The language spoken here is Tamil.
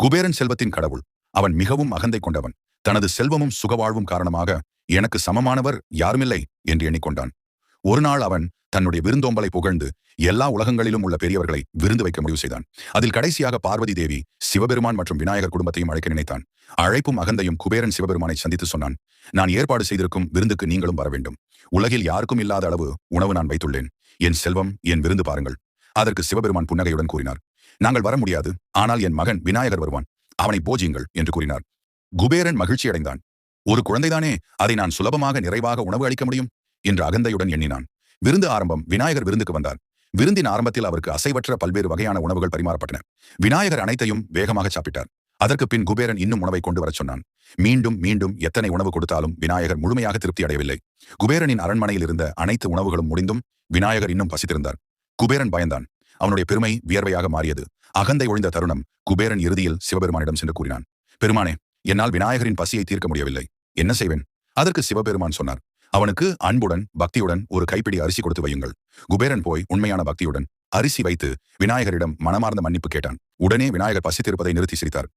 குபேரன் செல்வத்தின் கடவுள். அவன் மிகவும் அகந்தை கொண்டவன். தனது செல்வமும் சுகவாழ்வும் காரணமாக எனக்கு சமமானவர் யாருமில்லை என்று எண்ணிக்கொண்டான். ஒரு நாள் அவன் தன்னுடைய விருந்தோம்பலை புகழ்ந்து எல்லா உலகங்களிலும் உள்ள பெரியவர்களை விருந்து வைக்க முடிவு செய்தான். அதில் கடைசியாக பார்வதி தேவி சிவபெருமான் மற்றும் விநாயகர் குடும்பத்தையும் அழைக்க நினைத்தான். அழைப்பும் அகந்தையும் குபேரன் சிவபெருமானை சந்தித்து சொன்னான். நான் ஏற்பாடு செய்திருக்கும் விருந்துக்கு நீங்களும் வர வேண்டும். உலகில் யாருக்கும் இல்லாத அளவு உணவு நான் வைத்துள்ளேன். என் செல்வம் என் விருந்து பாருங்கள். அதற்கு சிவபெருமான் புன்னகையுடன் கூறினார். நாங்கள் வர முடியாது ஆனால் என் மகன் விநாயகர் வருவான். அவனை போஜியுங்கள் என்று கூறினார். குபேரன் மகிழ்ச்சி அடைந்தான். ஒரு குழந்தைதானே அதை நான் சுலபமாக நிறைவாக உணவு அளிக்க முடியும்? என்று அகந்தையுடன் எண்ணினான். விருந்து ஆரம்பம் விநாயகர் விருந்துக்கு வந்தார். விருந்தின் ஆரம்பத்தில் அவருக்கு அசைவற்ற பல்வேறு வகையான உணவுகள் பரிமாறப்பட்டன. விநாயகர் அனைத்தையும் வேகமாக சாப்பிட்டார். அதற்கு பின் குபேரன் இன்னும் உணவை கொண்டு வரச் சொன்னான். மீண்டும் மீண்டும் எத்தனை உணவு கொடுத்தாலும் விநாயகர் முழுமையாக திருப்தி அடையவில்லை. குபேரனின் அரண்மனையில் இருந்த அனைத்து உணவுகளும் முடிந்தும் விநாயகர் இன்னும் பசித்திருந்தார் குபேரன் பயந்தான். அவனுடைய பெருமை வியர்வையாக மாறியது. அகந்தை ஒழிந்த தருணம் குபேரன் இறுதியில் சிவபெருமானிடம் சென்று கூறினான். பெருமானே என்னால் விநாயகரின் பசியை தீர்க்க முடியவில்லை. என்ன செய்வேன்? அதற்கு சிவபெருமான் சொன்னார். அவனுக்கு அன்புடன் பக்தியுடன் ஒரு கைப்பிடி அரிசி கொடுத்து வையுங்கள். குபேரன் போய் உண்மையான பக்தியுடன் அரிசி வைத்து விநாயகரிடம் மனமார்ந்த மன்னிப்பு கேட்டான். உடனே விநாயகர் பசித்திருப்பதை நிறுத்தி சிரித்தார்.